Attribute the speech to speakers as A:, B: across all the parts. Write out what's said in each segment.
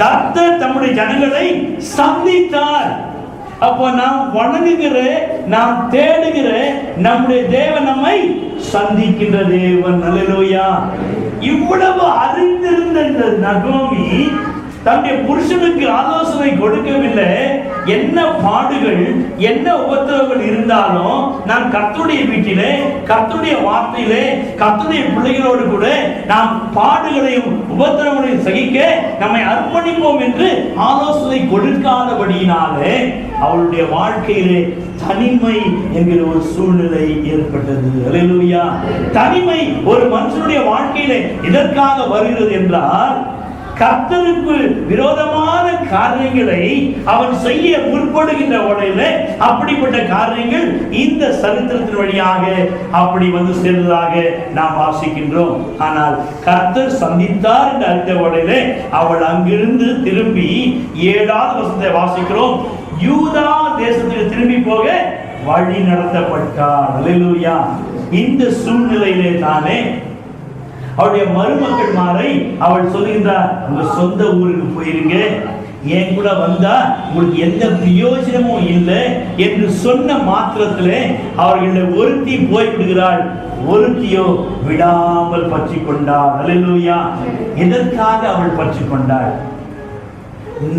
A: கர்த்தர் தம்முடைய ஜனங்களை சந்தித்தார். அப்போ நாம் வணங்குகிற நாம் தேடுகிற நம்முடைய தேவன் நம்மை சந்திக்கின்ற தேவன். அல்லேலூயா இவ்வளவு அறிந்திருந்த இந்த நகோமி தன்னுடைய புருஷனுக்கு ஆலோசனை கொடுக்கவில்லை. என்ன பாடுகள் என்ன உபத்திரவங்கள் இருந்தாலும் நான் கத்துடைய வீட்டிலே கத்துடைய வார்த்தையிலே கத்துடைய பிள்ளைகளோடு கூட நாம் பாடுகளையும் உபத்திரவங்களையும் சகிக்க நம்மை அர்ப்பணிப்போம் என்று ஆலோசனை கொடுக்காதபடியினாலே அவளுடைய வாழ்க்கையிலே தனிமை என்கிற ஒரு சூழ்நிலை ஏற்பட்டது. தனிமை ஒரு மனுஷனுடைய வாழ்க்கையிலே இதற்காக வருகிறது என்றால் கர்த்தருக்கு விரோதமான காரியங்களை அவன் செய்ய முற்படுகின்ற உடையில அப்படிப்பட்ட காரியங்கள் இந்த சரித்திரத்தின் வழியாக அப்படி வந்து சேர்ந்ததாக நாம் வாசிக்கின்றோம். ஆனால் கர்த்தர் சந்தித்தார் என்று அறிந்த உடையில அவள் அங்கிருந்து திரும்பி ஏழாவது வருஷத்தை வாசிக்கிறோம். யூதா தேசத்துக்கு திரும்பி போக வழி நடத்தப்பட்டார். இந்த சூழ்நிலையிலே தானே அவளுடைய மருமக்கள் மாறை அவள் சொல்லுகின்றார் உங்க சொந்த ஊருக்கு போயிருங்க. என் கூட வந்தா உங்களுக்கு எந்த பிரயோஜனமும் இல்லை என்று சொன்ன மாத்திரத்திலே அவர்களில் ஒருத்தி போய் விடுகிறாள் ஒருத்தியோ விடாமல் பற்றி கொண்டாள் அல்லேலூயா. எதற்காக அவள் பற்றி கொண்டாள்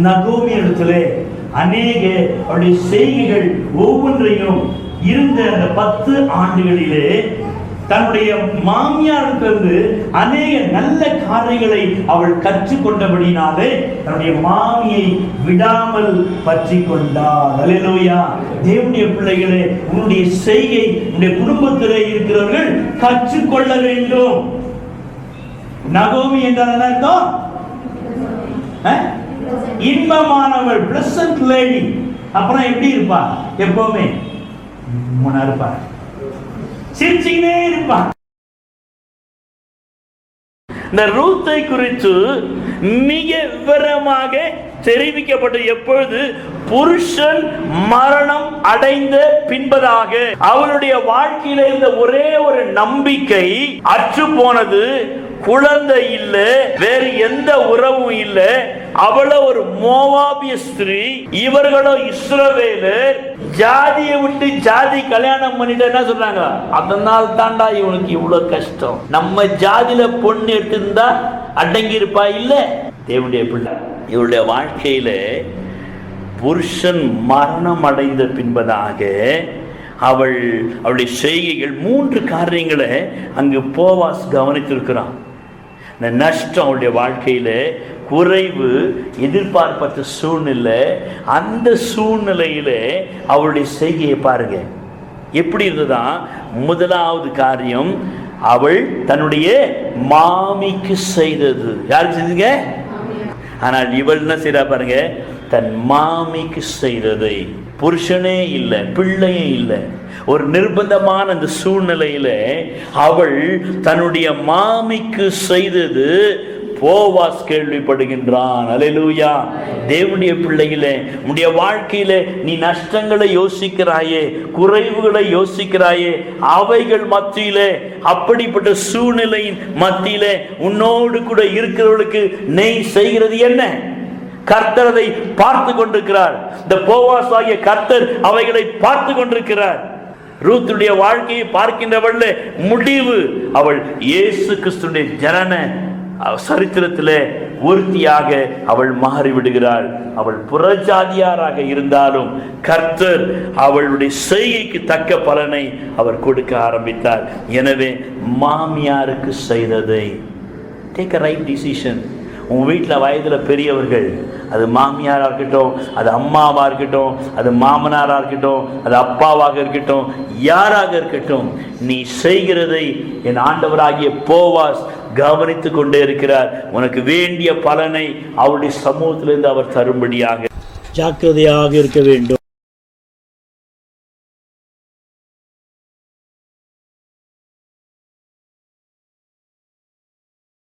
A: நகோமி இடத்திலே அநேக அவருடைய செய்கைகள் ஒவ்வொன்றையும் இருந்த அந்த பத்து ஆண்டுகளிலே தன்னுடைய மாமியாருக்கு வந்து அநேக நல்ல காரியங்களை அவள் கற்றுக்கொண்டபடினாலே தன்னுடைய மாமியை விடாமல் பற்றி கொண்டார் அலையலோயா தேவனுடைய பிள்ளைகளே உன்னுடைய செய்கை உன்னுடைய குடும்பத்திலே இருக்கிறவர்கள் கற்றுக்கொள்ள வேண்டும். நகோமி என்றால் என்ன அர்த்தம்? இன்பமானவள் பிளசன்ட் லேடி அப்புறம் எப்படி இருப்பா? எப்பவுமே இருப்பாள் சிரிச்சுக்கினே இருப்பான். இந்த ரூத்தை குறித்து மிக விவரமாக தெரிவிக்கப்பட்ட எப்பொழுது புருஷன் மரணம் அடைந்த பின்பதாக அவளுடைய வாழ்க்கையில இருந்த ஒரே ஒரு நம்பிக்கை அற்று போனது. குழந்தை இல்ல வேறு எந்த உறவும் இல்ல. அவளோ ஒரு மோவாபிய ஸ்திரீ இவர்களோ இஸ்ரவேலர் ஜாதியை விட்டு ஜாதி கல்யாணம் பண்ணிட்டு என்ன சொல்றாங்க? அதனால் தாண்டா இவனுக்கு இவ்வளவு கஷ்டம். நம்ம ஜாதியில பொண்ணு எடுத்திருந்தா அடங்கி இருப்பா இல்ல? தேவனுடைய பிள்ளை. இவருடைய வாழ்க்கையில் புருஷன் மரணம் அடைந்த பின்பதாக அவள் அவளுடைய செய்கைகள் மூன்று காரியங்களை அங்கு போவாஸ் கவனித்திருக்கிறான். இந்த நஷ்டம் அவளுடைய வாழ்க்கையில் குறைவு எதிர்பார்ப்பற்ற சூழ்நிலை அந்த சூழ்நிலையில் அவளுடைய செய்கையை பாருங்க. எப்படி இருந்ததா? முதலாவது காரியம் அவள் தன்னுடைய மாமிக்கு செய்தது. யாருக்கு செஞ்சீங்க ஆனால் இவள் என்ன செய்கிறா பாருங்க தன் மாமிக்கு செய்ததை. புருஷனே இல்லை பிள்ளையே இல்லை. ஒரு நிர்பந்தமான அந்த சூழ்நிலையில அவள் தன்னுடைய மாமிக்கு செய்தது போவாஸ் கேள்விப்படுகின்றான். அலையலூயா. தேவனுடைய பிள்ளைகளே உன்னுடைய வாழ்க்கையில நீ நஷ்டங்களை யோசிக்கிறாயே குறைவுகளை யோசிக்கிறாயே அவைகள் மத்தியிலே அப்படிப்பட்ட சூழ்நிலையின் மத்தியிலே உன்னோடு கூட இருக்கிறவர்களுக்கு நெய் செய்கிறது என்ன? கர்த்தரதை பார்த்து கொண்டிருக்கிறார். இந்த போவாஸ் ஆகிய கர்த்தர் அவைகளை பார்த்து கொண்டிருக்கிறார். ரூத்துடைய வாழ்க்கையை பார்க்கின்றவள் முடிவு. அவள் இயேசு கிறிஸ்துடைய ஜனன சரித்திரத்திலே ஒருத்தியாக அவள் மாறிவிடுகிறாள். அவள் புறஜாதியாராக இருந்தாலும் கர்த்தர் அவளுடைய செய்கைக்கு தக்க பலனை அவர் கொடுக்க ஆரம்பித்தார். எனவே மாமியாருக்கு செய்ததை. டேக் அ ரைட் டிசிஷன் உன் வீட்டில் வயதில் பெரியவர்கள் அது மாமியாராக இருக்கட்டும் அது அம்மாவாக இருக்கட்டும் அது மாமனாராக இருக்கட்டும் அது அப்பாவாக இருக்கட்டும் யாராக இருக்கட்டும் நீ செய்கிறதை என் ஆண்டவராகிய போவாஸ் கவனித்து கொண்டே இருக்கிறார் உனக்கு வேண்டிய பலனை அவருடைய சமூகத்திலிருந்து அவர் தரும்படியாக. ஜாக்கிரதையாக இருக்க வேண்டும்.